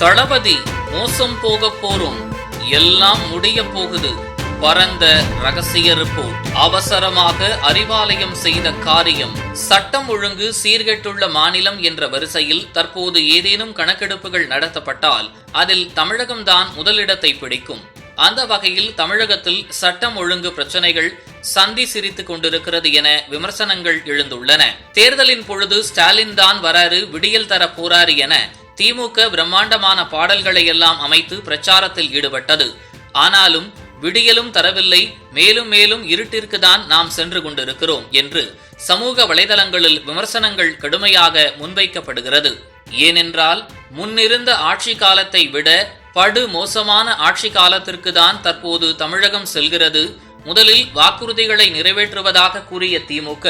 தளபதி மோசம் போக போறோம் எல்லாம் முடிய போகுது. பரந்த ரகசிய ரிப்போர்ட். அவசரமாக அறிவாலயம் செய்த காரியம். சட்டம் ஒழுங்கு சீர்கெட்டுள்ள மாநிலம் என்ற வரிசையில் தற்போது ஏதேனும் கணக்கெடுப்புகள் நடத்தப்பட்டால் அதில் தமிழகம்தான் முதலிடத்தை பிடிக்கும். அந்த வகையில் தமிழகத்தில் சட்டம் ஒழுங்கு பிரச்சனைகள் சந்தி சிரித்துக் கொண்டிருக்கிறது என விமர்சனங்கள் எழுந்துள்ளன. தேர்தலின் பொழுது ஸ்டாலின் தான் வராரு விடியல் தர போறாரு என திமுக பிரம்மாண்டமான பாடல்களை எல்லாம் அமைத்து பிரச்சாரத்தில் ஈடுபட்டது. ஆனாலும் விடியலும் தரவில்லை மேலும் மேலும் இருட்டிற்கு தான் நாம் சென்று கொண்டிருக்கிறோம் என்று சமூக வலைதளங்களில் விமர்சனங்கள் கடுமையாக முன்வைக்கப்படுகிறது. ஏனென்றால் முன்னிருந்த ஆட்சி காலத்தை விட படு மோசமான ஆட்சி காலத்திற்கு தான் தற்போது தமிழகம் செல்கிறது. முதலில் வாக்குறுதிகளை நிறைவேற்றுவதாக கூறிய திமுக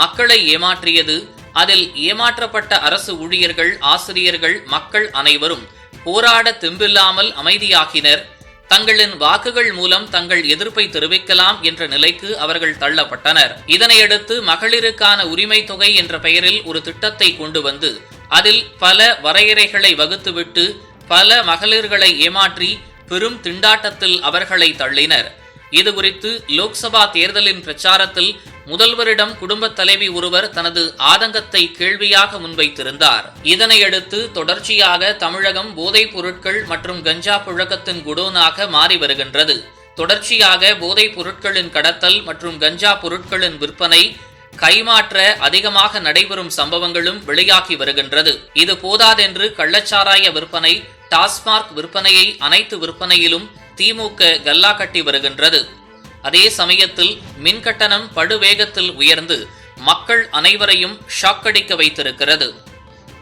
மக்களை ஏமாற்றியது அதில் ஏமாற்றப்பட்ட அரசு ஊழியர்கள் ஆசிரியர்கள் மக்கள் அனைவரும் போராட தெம்பில்லாமல் அமைதியாகினர். தங்களின் வாக்குகள் மூலம் தங்கள் எதிர்ப்பை தெரிவிக்கலாம் என்ற நிலைக்கு அவர்கள் தள்ளப்பட்டனர். இதனையடுத்து மகளிருக்கான உரிமை தொகை என்ற பெயரில் ஒரு திட்டத்தை கொண்டு வந்து அதில் பல வரையறைகளை வகுத்துவிட்டு பல மகளிர்களை ஏமாற்றி பெரும் திண்டாட்டத்தில் அவர்களை தள்ளினர். இது குறித்து லோக்சபா தேர்தலின் பிரச்சாரத்தில் முதல்வரிடம் குடும்பத் தலைவி ஒருவர் தனது ஆதங்கத்தை கேள்வியாக முன்வைத்திருந்தார். இதனையடுத்து தொடர்ச்சியாக தமிழகம் போதைப் பொருட்கள் மற்றும் கஞ்சா புழக்கத்தின் குடோனாக மாறி வருகின்றது. தொடர்ச்சியாக போதைப் பொருட்களின் கடத்தல் மற்றும் கஞ்சா பொருட்களின் விற்பனை கைமாற்ற அதிகமாக நடைபெறும் சம்பவங்களும் வெளியாகி வருகின்றது. இது போதாதென்று கள்ளச்சாராய விற்பனை டாஸ்மார்க் விற்பனையை அனைத்து விற்பனையிலும் திமுக கல்லா கட்டி வருகின்றது. அதே சமயத்தில் மின்கட்டணம் படுவேகத்தில் உயர்ந்து மக்கள் அனைவரையும் ஷாக்கடிக்க வைத்திருக்கிறது.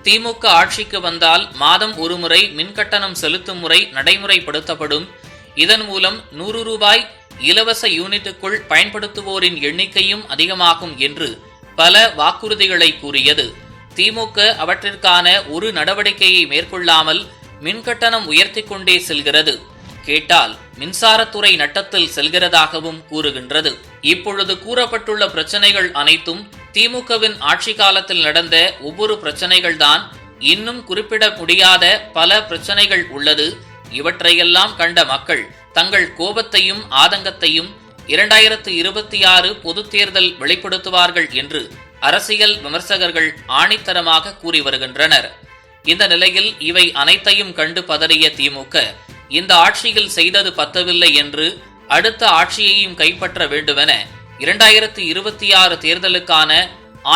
திமுக ஆட்சிக்கு வந்தால் மாதம் ஒருமுறை மின்கட்டணம் செலுத்தும் முறை நடைமுறைப்படுத்தப்படும். இதன் மூலம் நூறு ரூபாய் இலவச யூனிட்டுக்குள் பயன்படுத்துவோரின் எண்ணிக்கையும் அதிகமாகும் என்று பல வாக்குறுதிகளை கூறியது. திமுக அவற்றிற்கான ஒரு நடவடிக்கையை மேற்கொள்ளாமல் மின்கட்டணம் உயர்த்தி கொண்டே செல்கிறது. கேட்டால் மின்சாரத்துறை நட்டத்தில் செல்கிறதாகவும் கூறுகின்றது. இப்பொழுது கூறப்பட்டுள்ள பிரச்சனைகள் அனைத்தும் திமுகவின் ஆட்சி காலத்தில் நடந்த ஒவ்வொரு பிரச்சனைகள் தான் இன்னும் குறிப்பிட முடியாத பல பிரச்சனைகள் உள்ளது. இவற்றையெல்லாம் கண்ட மக்கள் தங்கள் கோபத்தையும் ஆதங்கத்தையும் இரண்டாயிரத்து இருபத்தி ஆறு பொதுத் தேர்தல் வெளிப்படுத்துவார்கள் என்று அரசியல் விமர்சகர்கள் ஆணித்தரமாக கூறி வருகின்றனர். இந்த நிலையில் இவை அனைத்தையும் கண்டு பதறிய திமுக இந்த ஆட்சியில் செய்தது பத்தவில்லை என்று அடுத்த ஆட்சியையும் கைப்பற்ற வேண்டுமென இரண்டாயிரத்தி இருபத்தி ஆறு தேர்தலுக்கான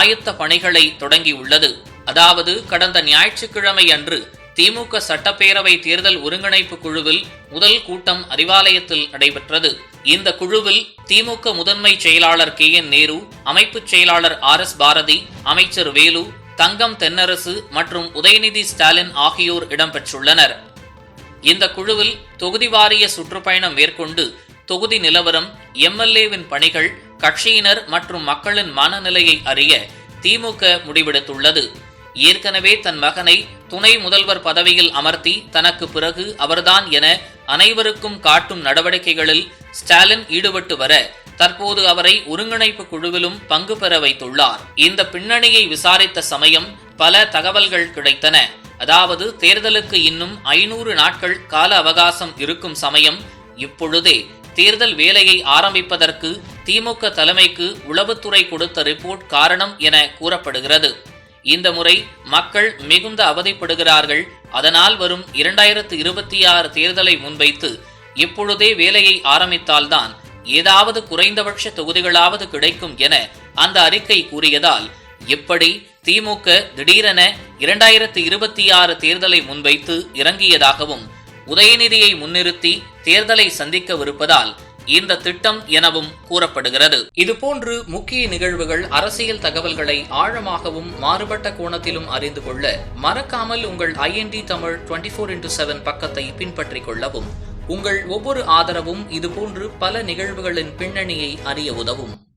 ஆயத்த பணிகளை தொடங்கியுள்ளது. அதாவது கடந்த ஞாயிற்றுக்கிழமை அன்று திமுக சட்டப்பேரவை தேர்தல் ஒருங்கிணைப்பு குழுவில் முதல் கூட்டம் அறிவாலயத்தில் நடைபெற்றது. இந்த குழுவில் திமுக முதன்மை செயலாளர் கே என் நேரு அமைப்புச் செயலாளர் ஆர் எஸ் பாரதி அமைச்சர் வேலு தங்கம் தென்னரசு மற்றும் உதயநிதி ஸ்டாலின் ஆகியோர் இடம்பெற்றுள்ளனர். இந்த குழுவில் தொகுதி வாரிய சுற்றுப்பயணம் மேற்கொண்டு தொகுதி நிலவரம் எம்எல்ஏவின் பணிகள் கட்சியினர் மற்றும் மக்களின் மனநிலையை அறிய திமுக முடிவெடுத்துள்ளது. ஏற்கனவே தன் மகனை துணை முதல்வர் பதவியில் அமர்த்தி தனக்கு பிறகு அவர்தான் என அனைவருக்கும் காட்டும் நடவடிக்கைகளில் ஸ்டாலின் ஈடுபட்டு வர தற்போது அவரை ஒருங்கிணைப்பு குழுவிலும் பங்கு பெற வைத்துள்ளார். இந்த பின்னணியை விசாரித்த சமயம் பல தகவல்கள் கிடைத்தன. அதாவது தேர்தலுக்கு இன்னும் ஐநூறு நாட்கள் கால அவகாசம் இருக்கும் சமயம் இப்பொழுதே தேர்தல் வேலையை ஆரம்பிப்பதற்கு திமுக தலைமைக்கு உளவுத்துறை கொடுத்த ரிப்போர்ட் காரணம் என கூறப்படுகிறது. இந்த முறை மக்கள் மிகுந்த அவதிப்படுகிறார்கள். அதனால் வரும் இரண்டாயிரத்து இருபத்தி ஆறு தேர்தலை முன்வைத்து இப்பொழுதே வேலையை ஆரம்பித்தால்தான் ஏதாவது குறைந்தபட்ச தொகுதிகளாவது கிடைக்கும் என அந்த அறிக்கை கூறியதால் எப்படி திமுக திடீரென இரண்டாயிரத்து இருபத்தி ஆறு தேர்தலை முன்வைத்து இறங்கியதாகவும் உதயநிதியை முன்னிறுத்தி தேர்தலை சந்திக்கவிருப்பதால் இந்த திட்டம் எனவும் கூறப்படுகிறது. இதுபோன்று முக்கிய நிகழ்வுகள் அரசியல் தகவல்களை ஆழமாகவும் மாறுபட்ட கோணத்திலும் அறிந்து கொள்ள மறக்காமல் உங்கள் IND Tamil twenty four into seven பக்கத்தை பின்பற்றிக் கொள்ளவும். உங்கள் ஒவ்வொரு ஆதரவும் இதுபோன்று பல நிகழ்வுகளின் பின்னணியை அறிய உதவும்.